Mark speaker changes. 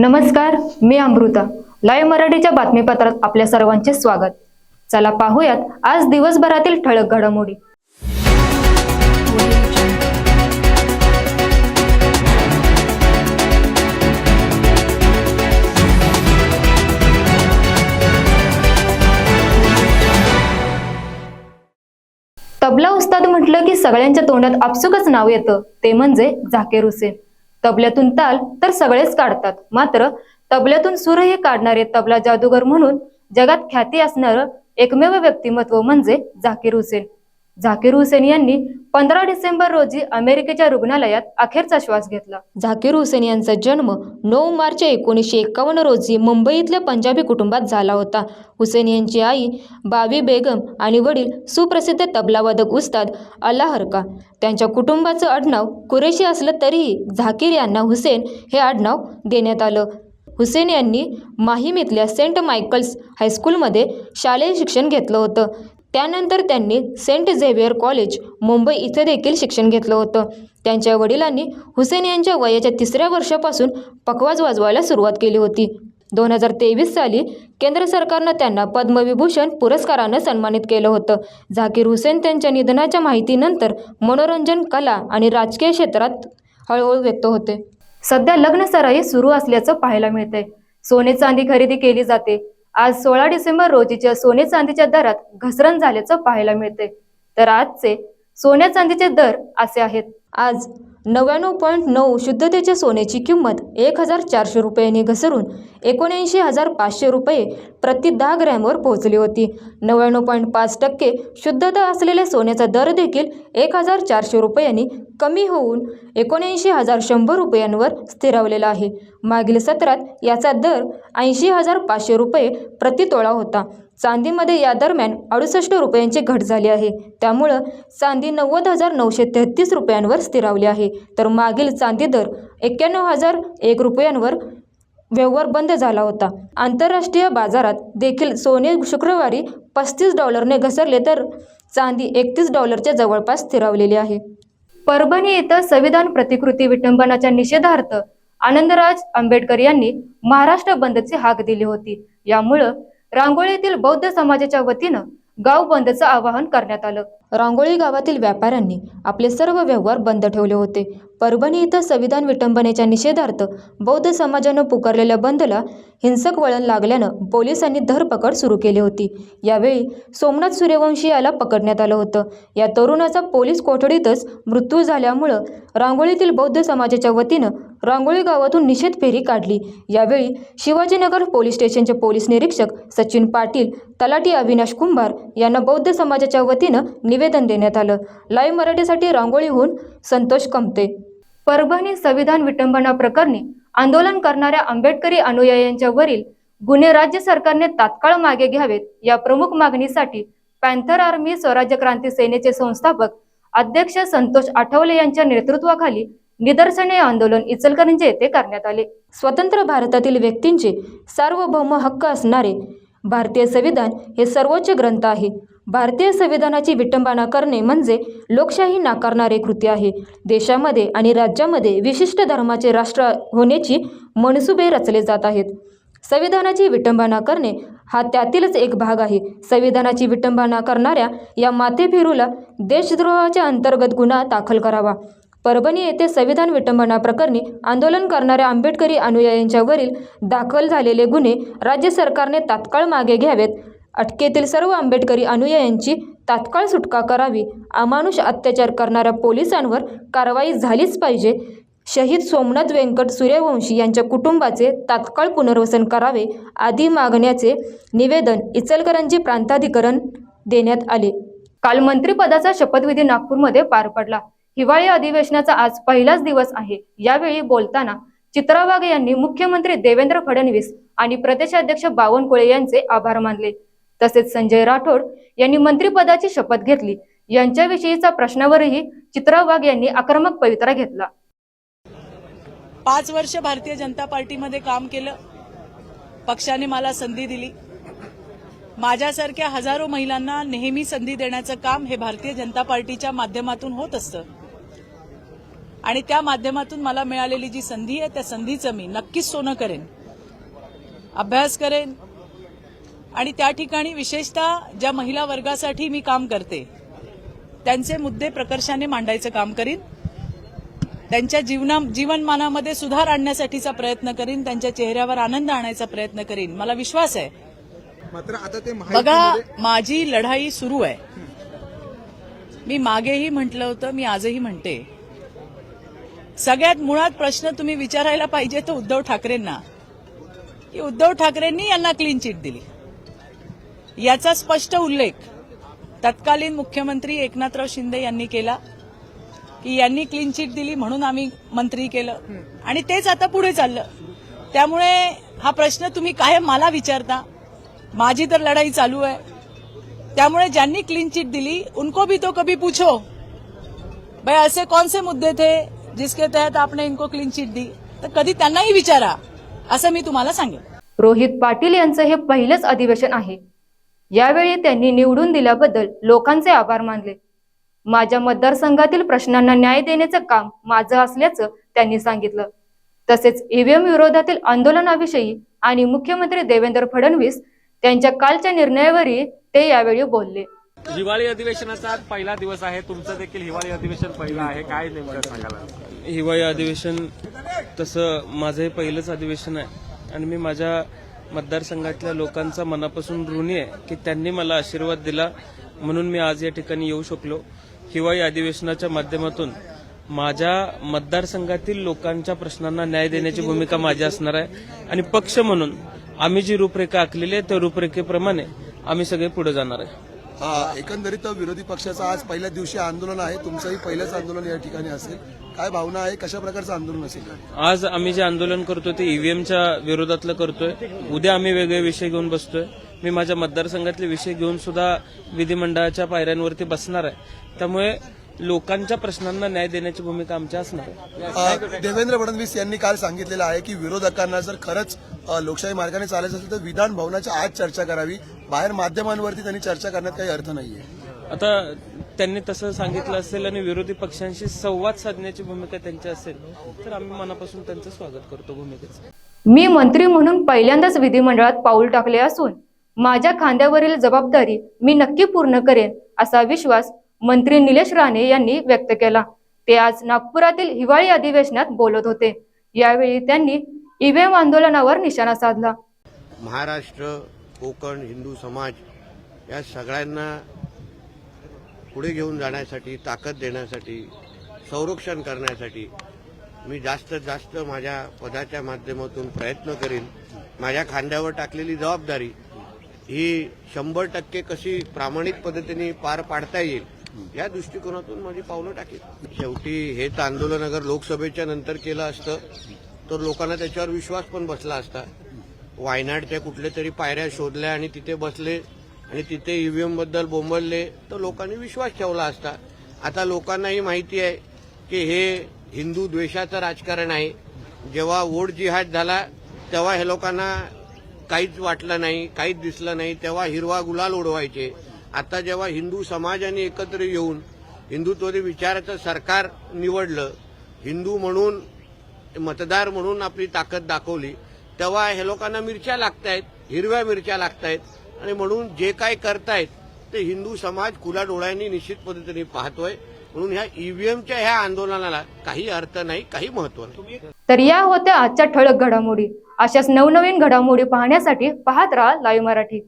Speaker 1: नमस्कार मी अमृता. लाईव्ह मराठीच्या बातमीपत्रात आपल्या सर्वांचे स्वागत. चला पाहूयात आज दिवसभरातील ठळक घडामोडी. तबला उस्ताद म्हटलं की सगळ्यांच्या तोंडात आपसुकच नाव येतं ते म्हणजे झाकीर हुसेन. तबल्यातून ताल तर सगळेच काढतात. मात्र तबल्यातून सूरही काढणारे तबला जादूगर म्हणून जगात ख्याती असणारं एकमेव व्यक्तिमत्व म्हणजे झाकीर हुसेन. झाकीर हुसेन यांनी पंधरा डिसेंबर रोजी अमेरिकेच्या रुग्णालयात अखेरचा श्वास घेतला. झाकीर हुसेन यांचा जन्म नऊ मार्च एकोणीसशे एकावन्न रोजी मुंबईतल्या पंजाबी कुटुंबात झाला होता. हुसेन यांची आई बाबी बेगम आणि वडील सुप्रसिद्ध तबलावादक उस्ताद अल्ला हरका त्यांच्या कुटुंबाचं आडनाव कुरेशी असलं तरीही झाकीर यांना हुसेन हे आडनाव देण्यात आलं. हुसेन यांनी माहीम इथल्या सेंट मायकल्स हायस्कूलमध्ये शालेय शिक्षण घेतलं होतं. त्यानंतर त्यांनी सेंट झेवियर कॉलेज मुंबई इथे देखील शिक्षण घेतलं होतं. त्यांच्या वडिलांनी हुसेन यांच्या वयाच्या तिसऱ्या वर्षापासून पखवाज वाजवायला सुरुवात केली होती. दोन हजार तेवीस साली केंद्र सरकारनं त्यांना पद्मविभूषण पुरस्कारानं सन्मानित केलं होतं. झाकीर हुसेन त्यांच्या निधनाच्या माहितीनंतर मनोरंजन कला आणि राजकीय क्षेत्रात हळूहळू व्यक्त होते. सध्या लग्न सराई सुरू असल्याचं पाहायला मिळतंय. सोने चांदी खरेदी केली जाते. आज सोळा डिसेंबर रोजीच्या सोने चांदीच्या दरात घसरण झाल्याचं पाहायला मिळते तर आजचे सोन्या चांदीचे दर असे आहेत. आज नव्याण्णव पॉईंट नऊ शुद्धतेच्या सोन्याची किंमत एक हजार चारशे रुपयांनी घसरून एकोणऐंशी हजार पाचशे रुपये प्रति दहा ग्रॅमवर पोहोचली होती. नव्याण्णव पॉईंट पाच टक्के शुद्धता असलेल्या सोन्याचा दर देखील एक हजार चारशे रुपयांनी कमी होऊन एकोणऐंशी हजार शंभर रुपयांवर स्थिरावलेला आहे. मागील सत्रात याचा दर ऐंशी हजार पाचशे रुपये प्रतितोळा होता. चांदीमध्ये या दरम्यान अडुसष्ट रुपयांची घट झाली आहे. त्यामुळं चांदी नव्वद हजार नऊशे तेहतीस रुपयांवर स्थिरावली आहे. तर मागील चांदी दर एक्क्याण्णव हजार एक रुपयांवर व्यवहार बंद झाला होता. आंतरराष्ट्रीय बाजारात देखील सोने शुक्रवारी पस्तीस डॉलरने घसरले तर चांदी एकतीस डॉलरच्या जवळपास स्थिरावलेली आहे. परभणी इथं संविधान प्रतिकृती विटंबनाच्या निषेधार्थ आनंदराज आंबेडकर यांनी महाराष्ट्र बंदची हाक दिली होती. यामुळं रांगोळीतील बौद्ध समाजाच्या वतीनं गाव बंदचं आवाहन करण्यात आलं. रांगोळी गावातील व्यापाऱ्यांनी आपले सर्व व्यवहार बंद ठेवले होते. परभणी इथं संविधान विटंबनेच्या निषेधार्थ बौद्ध समाजानं पुकारलेल्या बंदला हिंसक वळण लागल्यानं पोलिसांनी धरपकड सुरू केली होती. यावेळी सोमनाथ सूर्यवंशी याला पकडण्यात आलं होतं. या तरुणाचा पोलीस कोठडीतच मृत्यू झाल्यामुळं रांगोळीतील बौद्ध समाजाच्या वतीनं रांगोळी गावातून निषेध फेरी काढली. यावेळी शिवाजीनगर पोलीस स्टेशनचे पोलीस निरीक्षक सचिन पाटील तलाटी अविनाश कुंभार यांना बौद्ध समाजाच्या वतीनं निवेदन देण्यात आलं. लाईव्ह मराठीसाठी रांगोळीहून संतोष कमते. परभणी संविधान विटंबना प्रकरणी आंदोलन करणाऱ्या आंबेडकरी अनुयायांच्या वरील गुन्हे राज्य सरकारने तात्काळ मागे घ्यावेत या प्रमुख मागणीसाठी पॅन्थर आर्मी स्वराज्य क्रांती सेनेचे संस्थापक अध्यक्ष संतोष आठवले यांच्या नेतृत्वाखाली निदर्शने आंदोलन इचलकरंजी येथे करण्यात आले. स्वतंत्र भारतातील व्यक्तींचे सार्वभौम हक्क असणारे भारतीय संविधान हे सर्वोच्च ग्रंथ आहे. भारतीय संविधानाची विटंबना करणे म्हणजे लोकशाही नाकारणारे कृती आहे. देशामध्ये आणि राज्यामध्ये विशिष्ट धर्माचे राष्ट्र होण्याची मनसुबे रचले जात आहेत. संविधानाची विटंबना करणे हा त्यातीलच एक भाग आहे. संविधानाची विटंबना करणाऱ्या या मातेफिरूला देशद्रोहाच्या अंतर्गत गुन्हा दाखल करावा. परभणी येथे संविधान विटंबना प्रकरणी आंदोलन करणाऱ्या आंबेडकरी अनुयायांच्यावरील दाखल झालेले गुन्हे राज्य सरकारने तात्काळ मागे घ्यावेत. अटकेतील सर्व आंबेडकरी अनुयायांची तात्काळ सुटका करावी. अमानुष अत्याचार करणाऱ्या पोलिसांवर कारवाई झालीच पाहिजे. शहीद सोमनाथ व्यंकट सूर्यवंशी यांच्या कुटुंबाचे तात्काळ पुनर्वसन करावे आदी मागण्याचे निवेदन इचलकरंजी प्रांताधिकरण देण्यात आले. काल मंत्रिपदाचा शपथविधी नागपूरमध्ये पार पडला. हिवाळी अधिवेशनाचा आज पहिलाच दिवस आहे. यावेळी बोलताना चित्रा वाघ यांनी मुख्यमंत्री देवेंद्र फडणवीस आणि प्रदेशाध्यक्ष बावनकुळे यांचे आभार मानले. तसेच संजय राठोड यांनी मंत्रिपदाची शपथ घेतली. यांच्याविषयीचा प्रश्नावरही चित्रा वाघ यांनी आक्रमक पवित्रा घेतला.
Speaker 2: पाच वर्ष भारतीय जनता पार्टीमध्ये काम केलं. पक्षाने मला संधी दिली. माझ्यासारख्या हजारो महिलांना नेहमी संधी देण्याचं काम हे भारतीय जनता पार्टीच्या माध्यमातून होत असतं. आणि त्या माध्यमातून मला मिळालेली जी संधी आहे त्या संधीचं मी नक्कीच सोनं करेन अभ्यास करेन. आणि त्या ठिकाणी विशेषतः ज्या महिला वर्गासाठी मी काम करते त्यांचे मुद्दे प्रकर्षाने मांडायचं काम करीन. त्यांच्या जीवना जीवनमानामध्ये सुधार आणण्यासाठीचा प्रयत्न करीन त्यांच्या चेहऱ्यावर आनंद आणायचा प्रयत्न करीन. मला विश्वास आहे.
Speaker 3: मात्र आता ते
Speaker 2: बघा माझी लढाई सुरू आहे. मी मागेही म्हटलं होतं मी आजही म्हणते. सगळ्यात मुळात प्रश्न तुम्ही विचारायला पाहिजे तो उद्धव ठाकरेंना. की उद्धव ठाकरेंनी यांना क्लीन चिट दिली. याचा स्पष्ट उल्लेख तत्कालीन मुख्यमंत्री एकनाथराव शिंदे यांनी केला की यांनी क्लीन चिट दिली म्हणून आम्ही मंत्री केलं. आणि तेच आता पुढे चाललं. त्यामुळे हा प्रश्न तुम्ही काय मला विचारता. माझी तर लढाई चालू आहे. त्यामुळे ज्यांनी क्लीन चिट दिली उनको भी तो कभी पूछो. भाई ऐसे कौन से मुद्दे थे? जिसके तहत आपने इनको क्लीन चिट दी तर कधी त्यांनाही विचारा असं मी तुम्हाला सांगेन.
Speaker 4: रोहित पाटील यांचं हे पहिलंच अधिवेशन आहे. यावेळी त्यांनी निवडून दिल्याबद्दल लोकांचे आभार मानले. माझ्या मतदारसंघातील प्रश्नांना न्याय देण्याचं काम माझं असल्याचं त्यांनी सांगितलं. तसेच ईव्हीएम विरोधातील आंदोलनाविषयी आणि मुख्यमंत्री देवेंद्र फडणवीस त्यांच्या कालच्या निर्णयावरही ते यावेळी बोलले.
Speaker 5: हिवाळी अधिवेशनाचा आज पहिला दिवस आहे. तुमचं देखील हिवाळी अधिवेशन पहिलं आहे. काय नेमकं सांगायला
Speaker 6: हिवाळी अधिवेशन तसं माझं हे पहिलंच अधिवेशन आहे. आणि मी माझ्या मतदारसंघातल्या लोकांचा मनापासून ऋणी आहे की त्यांनी मला आशीर्वाद दिला म्हणून मी आज या ठिकाणी येऊ शकलो. हिवाळी अधिवेशनाच्या माध्यमातून माझ्या मतदारसंघातील लोकांच्या प्रश्नांना न्याय देण्याची भूमिका माझी असणार आहे. आणि पक्ष म्हणून आम्ही जी रूपरेखा आखलेली आहे त्या रूपरेखेप्रमाणे आम्ही सगळे पुढे जाणार आहे.
Speaker 3: हा एकंदरीत विरोधी पक्षाचं आज पहिल्या दिवशी आंदोलन आहे. तुमचंही पहिलंच आंदोलन या ठिकाणी असेल. काय भावना आहे? कशा प्रकारचं आंदोलन असेल?
Speaker 6: आज आम्ही जे आंदोलन करतोय ते ईव्हीएमच्या विरोधातलं करतोय. उद्या आम्ही वेगळे विषय घेऊन बसतोय. मी माझ्या मतदारसंघातले विषय घेऊन सुद्धा विधिमंडळाच्या पायऱ्यांवरती बसणार आहे. त्यामुळे लोकांच्या प्रश्नांना न्याय देण्याची भूमिका आमची असणार आहे.
Speaker 3: देवेंद्र फडणवीस यांनी काल सांगितलेलं आहे की विरोधकांना जर खरंच लोकशाही मार्गाने चालायचं असेल तर विधान भवनाच्या आज चर्चा करावी. बाहेर माध्यमांवरती त्यांनी चर्चा करण्यात काही अर्थ नाहीये.
Speaker 6: आता त्यांनी तसं सांगितलं असेल आणि विरोधी पक्षांशी संवाद साधण्याची भूमिका त्यांची असेल तर आम्ही मनापासून त्यांचं स्वागत करतो भूमिकेचं.
Speaker 4: मी मंत्री म्हणून पहिल्यांदाच विधिमंडळात पाऊल टाकले असून माझ्या खांद्यावरील जबाबदारी मी नक्की पूर्ण करेन असा विश्वास मंत्री निलेश राणे यांनी व्यक्त केला. ते आज नागपुरातील हिवाळी अधिवेशनात बोलत होते. यावेळी त्यांनी ईव्हीएम आंदोलनावर निशाणा साधला.
Speaker 7: महाराष्ट्र कोकण हिंदू समाज या सगळ्यांना पुढे घेऊन जाण्यासाठी ताकद देण्यासाठी संरक्षण करण्यासाठी मी जास्तीत जास्त माझ्या पदाच्या माध्यमातून प्रयत्न करीन. माझ्या खांद्यावर टाकलेली जबाबदारी ही शंभर टक्के कशी प्रामाणिक पद्धतीने पार पाडता येईल या दृष्टिकोनातून माझी पावलं टाकेल. शेवटी हेच आंदोलन अगर लोकसभेच्या नंतर केलं असतं तर लोकांना त्याच्यावर विश्वास पण बसला असता. वायनाडच्या कुठल्या तरी पायऱ्या शोधल्या आणि तिथे बसले आणि तिथे ईव्हीएमबद्दल बोंबलले तर लोकांनी विश्वास ठेवला असता. आता लोकांनाही माहिती आहे की हे हिंदू द्वेषाचं राजकारण आहे. जेव्हा वोट जिहाद झाला तेव्हा हे लोकांना काहीच वाटलं नाही काहीच दिसलं नाही तेव्हा हिरवा गुलाल उडवायचे. आता जेव्हा हिंदू समाजाने एकत्र येऊन हिंदुत्वरी विचाराचं सरकार निवडलं हिंदू म्हणून मतदार म्हणून आपली ताकद दाखवली तेव्हा हे लोकांना मिरच्या लागतायत हिरव्या मिरच्या लागतायत आणि म्हणून जे काय करतायत ते हिंदू समाज खुला डोळ्यांनी निश्चित पद्धतीने पाहतोय. म्हणून ह्या ईव्हीएमच्या ह्या आंदोलनाला काही अर्थ नाही काही महत्त्व नाही.
Speaker 4: तर या होत्या आजच्या ठळक घडामोडी. अशाच नवनवीन घडामोडी पाहण्यासाठी पाहत राहा लाईव्ह मराठी.